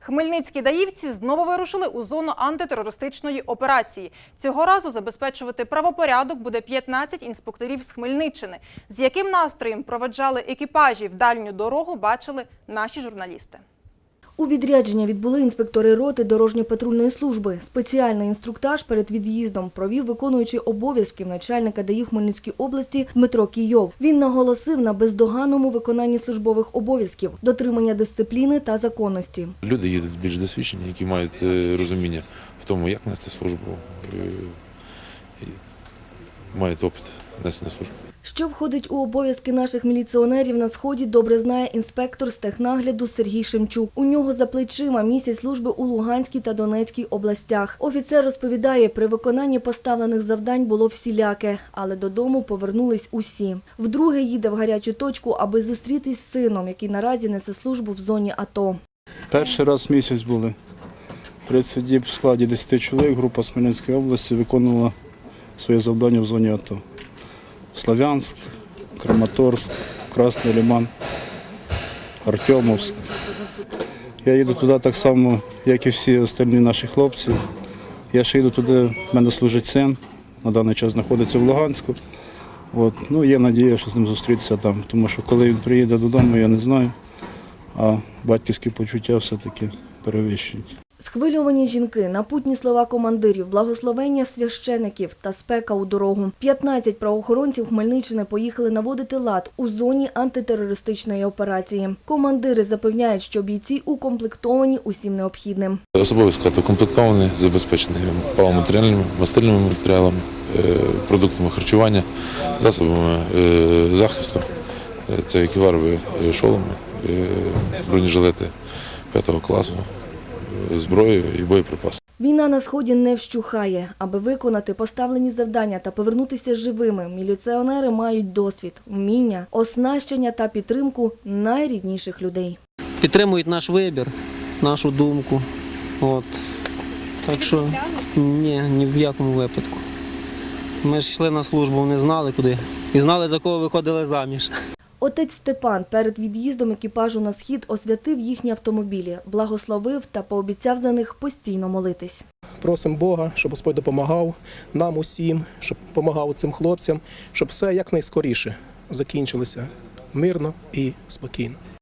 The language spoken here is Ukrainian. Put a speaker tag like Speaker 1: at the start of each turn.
Speaker 1: Хмельницькі даївці знову вирушили у зону антитерористичної операції. Цього разу забезпечувати правопорядок буде 15 інспекторів з Хмельниччини. З яким настроєм проведжали екіпажі в дальню дорогу, бачили наші журналісти.
Speaker 2: У відрядження відбули інспектори роти дорожньо-патрульної служби. Спеціальний інструктаж перед від'їздом провів виконуючий обов'язків начальника ДАІ Хмельницької області Дмитро Кійов. Він наголосив на бездоганному виконанні службових обов'язків, дотримання дисципліни та законності.
Speaker 3: Люди їдуть більш досвідчені, які мають е, розуміння в тому, як нести службу, е, мають опит несення служби.
Speaker 2: Що входить у обов'язки наших міліціонерів на сході, добре знає інспектор з технагляду Сергій Шемчук. У нього за плечима місяць служби у Луганській та Донецькій областях. Офіцер розповідає, при виконанні поставлених завдань було всіляке, але додому повернулись усі. Вдруге їде в гарячу точку, аби зустрітись з сином, який наразі несе службу в зоні АТО.
Speaker 4: Перший раз місяць були. 30 діб в складі 10 чоловік, група з Хмельницької області виконувала своє завдання в зоні АТО. Славянськ, Краматорськ, Красний Лиман, Артемовськ. Я їду туди так само, як і всі остальні наші хлопці. Я ще їду туди, в мене служить син, на даний час знаходиться в Луганську. От. Ну, є надія, що з ним зустрітися там, тому що коли він приїде додому, я не знаю. А батьківські почуття все-таки перевищують.
Speaker 2: Схвильовані жінки, напутні слова командирів, благословення священиків та спека у дорогу. 15 правоохоронців Хмельниччини поїхали наводити лад у зоні антитерористичної операції. Командири запевняють, що бійці укомплектовані усім необхідним.
Speaker 3: Особовий склад укомплектований, забезпечений паливоматеріальними, мастильними матеріалами, е, продуктами харчування, засобами е, захисту. Це еківарові е, шоломи, бронежилети 5 класу, зброю і боєприпаси.
Speaker 2: Війна на сході не вщухає. Аби виконати поставлені завдання та повернутися живими, міліціонери мають досвід, вміння, оснащення та підтримку найрідніших людей.
Speaker 5: підтримують наш вибір, нашу думку. От. Так що ні, ні в якому випадку. Ми ж йшли на службу, не знали куди. І знали, за кого виходили заміж.
Speaker 2: Отець Степан перед від'їздом екіпажу на схід освятив їхні автомобілі, благословив та пообіцяв за них постійно молитись.
Speaker 6: Просимо Бога, щоб Господь допомагав нам усім, щоб допомагав цим хлопцям, щоб все якнайскоріше закінчилося мирно і спокійно.